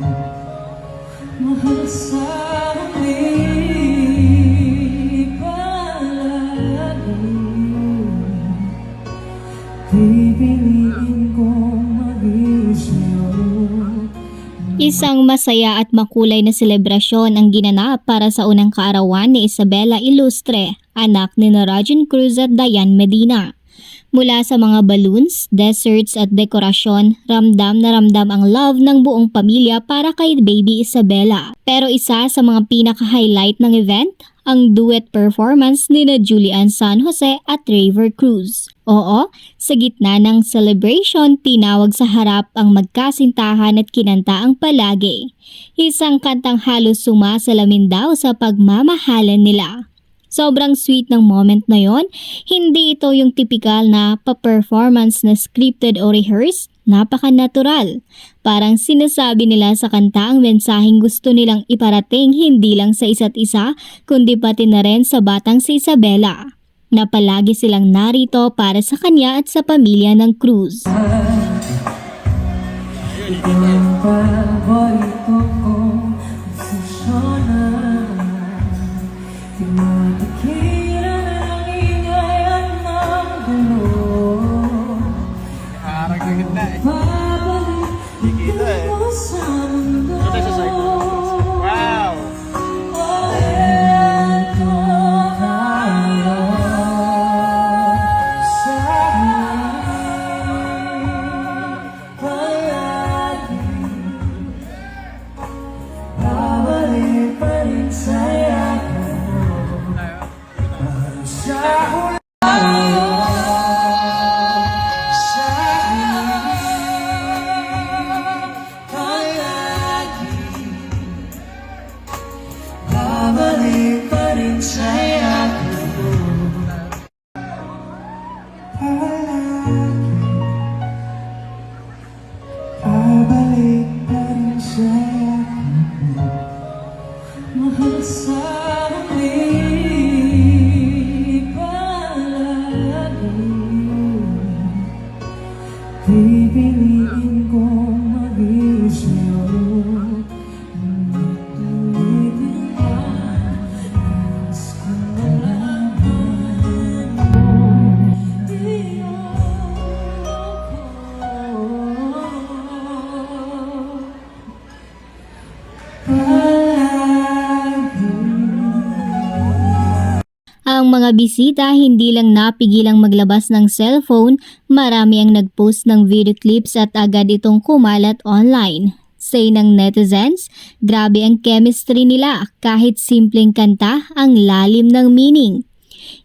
Mahal sa amin palagi Pipiliin kong maging sa'yo Isang masaya at makulay na selebrasyon ang ginanap para sa unang kaarawan ni Isabela Ilustre, anak ni Rajan Cruz at Dayan Medina. Mula sa mga balloons, desserts at dekorasyon, ramdam na ramdam ang love ng buong pamilya para kay baby Isabela. Pero isa sa mga pinaka-highlight ng event, ang duet performance ni na Julian San Jose at Raver Cruz. Oo, sa gitna ng celebration, tinawag sa harap ang magkasintahan at kinanta ang palagi. Isang kantang halos sumasalamin daw sa pagmamahalan nila. Sobrang sweet ng moment na yon. Hindi ito yung typical na pa-performance na scripted o rehearsed. Napaka-natural. Parang sinasabi nila sa kanta ang mensaheng gusto nilang iparating hindi lang sa isa't isa, kundi pati na rin sa batang si Isabela. Na palagi silang narito para sa kanya at sa pamilya ng Cruz. Paborito pa rin sa'yo Mahal sa Ang mga bisita hindi lang napigilang maglabas ng cellphone, marami ang nagpost ng video clips at agad itong kumalat online. Say ng netizens, grabe ang chemistry nila kahit simpleng kanta ang lalim ng meaning.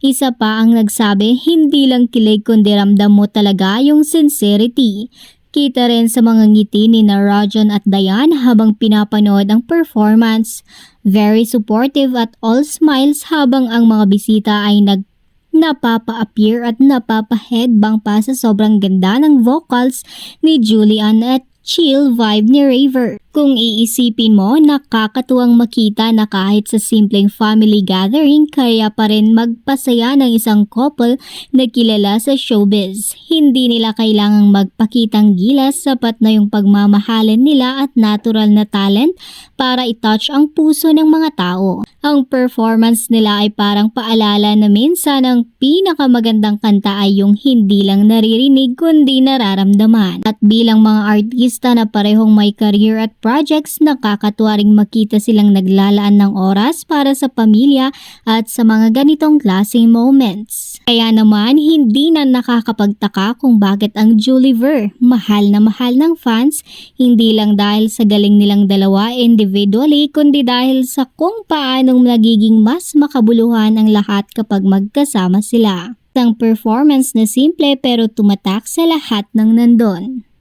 Isa pa ang nagsabi, hindi lang kilig kundi ramdam mo talaga yung sincerity. Kita rin sa mga ngiti ni na Rajon at Dayan habang pinapanood ang performance. Very supportive at all smiles habang ang mga bisita ay nag napapa-appear at napapa-headbang pa sa sobrang ganda ng vocals ni Julian at chill vibe ni Raver. Kung iisipin mo, nakakatuwang makita na kahit sa simpleng family gathering, kaya pa rin magpasaya ng isang couple na kilala sa showbiz. Hindi nila kailangang magpakitang gilas sapat na yung pagmamahalan nila at natural na talent para itouch ang puso ng mga tao. Ang performance nila ay parang paalala na minsan ang pinakamagandang kanta ay yung hindi lang naririnig kundi nararamdaman. At bilang mga artista na parehong may career at projects, nakakatuwa ring makita silang naglalaan ng oras para sa pamilya at sa mga ganitong klaseng moments. Kaya naman, hindi na nakakapagtaka kung bakit ang Juliver mahal na mahal ng fans, hindi lang dahil sa galing nilang dalawa individually, kundi dahil sa kung paanong nagiging mas makabuluhan ang lahat kapag magkasama sila. Isang performance na simple pero tumatak sa lahat ng nandon.